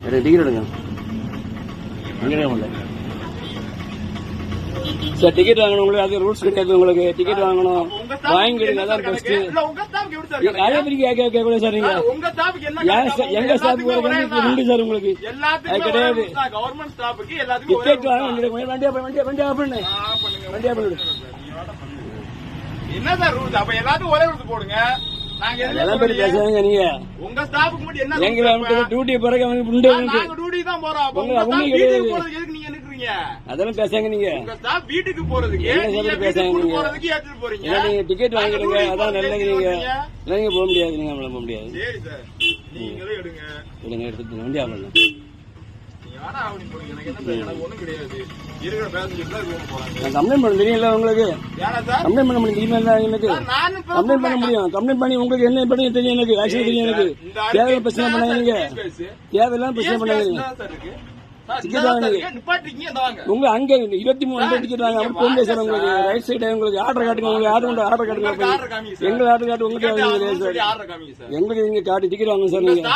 ரெண்டு டிக்கெட் எடுங்க. அங்கே முடியல சார் டிக்கெட் வாங்கணும் உங்களுக்கு அது ரூல்ஸ் கிடையாது உங்களுக்கு. டிக்கெட் வாங்கணும். வாங்கிடுங்க என்ன அதான் சார் பெஸ்ட் கேட்க சார் நீங்க? சார் எங்க ஸ்டாஃப். உண்டு சார் உங்களுக்கு. அது கிடையாது. டிக்கெட் வாங்க. வண்டியை வண்டியா வண்டியா பண்ணு ஆ, பண்ணுங்க. வண்டியா பண்ணு என்ன சார் ரூல்ஸ்? அப்ப எல்லாத்துக்கும் ஒரே ரூல்ஸ் போடுங்க. அதெல்லாம் நீங்க. உங்க ஸ்டாஃப்க்கு மட்டும் என்ன? டியூட்டி பிறகு அவனுக்கு உண்டு சார், அவனுக்கு நாங்க டியூட்டி தான் போறோம். அப்ப உங்க- உங்க staff உங்களுக்கு வீட்டுக்கு கிடையாது. போறதுக்கு எதுக்கு நீங்க நிக்கிறீங்க? அதெல்லாம் பேசாங்க நீங்க. உங்க ஸ்டாஃப் வீட்டுக்கு போறதுக்கு நீங்க சொல்றது வீட்டுக்கு பேசாங்க கூட்டு நீங்க? போறதுக்கு ஏத்துட்டு போறீங்க. ஏன்னா நீங்க டிக்கெட் நாங்க வாங்கிடுங்க. duty அதான் ஏத்துட்டு நீங்க. போக முடியாது. நீங்க நம்மள போக முடியாது. சரி சார். நீங்களே எடுங்க. இல்லைங்க எடுத்துட்டு பண்ணு கம்ப்ளைண்ட் பண்ண தெரியல உங்களுக்கு? கம்ப்ளைண்ட் பண்ண முடியும் தெரியுமா எனக்கு? கம்ப்ளைண்ட் பண்ண முடியும். கம்ப்ளைண்ட் பண்ணி உங்களுக்கு என்ன பண்ணி தெரியும் எனக்கு? ஆக்சுவலி தெரியும் எனக்கு. தேவையில்லாம பிரச்சனை case. தேவையில்லாம பிரச்சனை Case உங்க அங்க இருபத்தி மூணு டிக்கெட் வாங்க முடியாது சார். உங்களுக்கு. ரைட் சைடு உங்களுக்கு ஆர்டர் காட்டுங்க. உங்களுக்கு ஆர்டர் கொண்டு ஆர்டர் காட்டுங்க. எங்க ஆர்டர் காட்டு உங்களுக்கு. எங்களுக்கு நீங்க காட்டி டிக்கெட் வாங்க சார் நீங்க.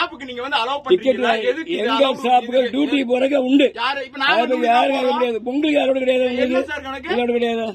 டிக்கெட் எங்க இதுக்கு- டியூட்டி உண்டு. யாரு- இப்ப நாங்க அது duty யாரும் தான் போறோம். கிடையாது. உங்களுக்கு யாரோட கிடையாது உங்களுக்கு? யாரோட கிடையாது?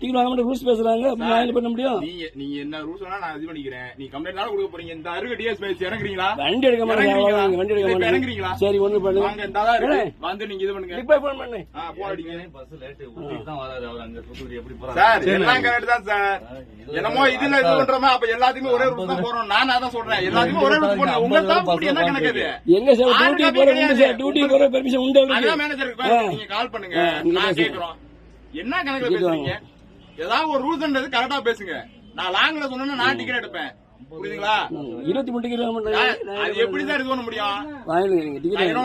டிக்கெட் வாங்க மட்டும் ரூல்ஸ் பேசுறாங்க. நான் என்ன பண்ண முடியும்? நீங்க நீங்க என்ன ரூல்ஸ் வேணா நான் இது பண்ணிக்கிறேன். நீ கம்ப்ளைண்ட் கொடுக்க போறீங்க? இந்த அருகு டிஎஸ் பேசி இறங்குறீங்களா? வண்டி எடுக்க மாட்டேங்க வண்டி எடுக்க மாட்டேங்க இறங்குறீங்களா? சரி ஒண்ணு வாங்க பண்ணுங்க இந்த தான் இருக்கு. வந்து நீங்க இது பண்ணுங்க. இப்ப போன் பண்ணு. ஆ போராடிங்க பஸ் லேட் ஊட்டிக்கு தான் வராரு அவர். அங்க தூத்துக்குடி எப்படி போறாரு? சார் எல்லாம் கரெக்ட் தான் சார். என்னமோ இதுல இது பண்றோமா? அப்ப எல்லாத்துக்குமே ஒரே ரூட் தான் போறோம் நான் அதான் சொல்றேன். எல்லாத்துக்குமே ஒரே ரூட் உங்க என்ன கணக்கு அது? எங்க சார்? டியூட்டி போற உண்டு சார்? கிடையாது. டியூட்டி போற பெர்மிஷன் உண்டு அதான் மேனேஜருக்கு நீங்க கால் பண்ணுங்க. நான். கேக்குறோம் என்ன கணக்குல பேசுறீங்க? ஏதாவது ஒரு ரூல்ஸ்ன்றது கரெக்டா பேசுங்க. நான் லாங்ல சொன்னா நான் டிக்கெட் எடுப்பேன். புரியுதுங்களா? இருபத்தி மூணு டிக்கெட் அது எப்படி சார் இது பண்ண முடியும்?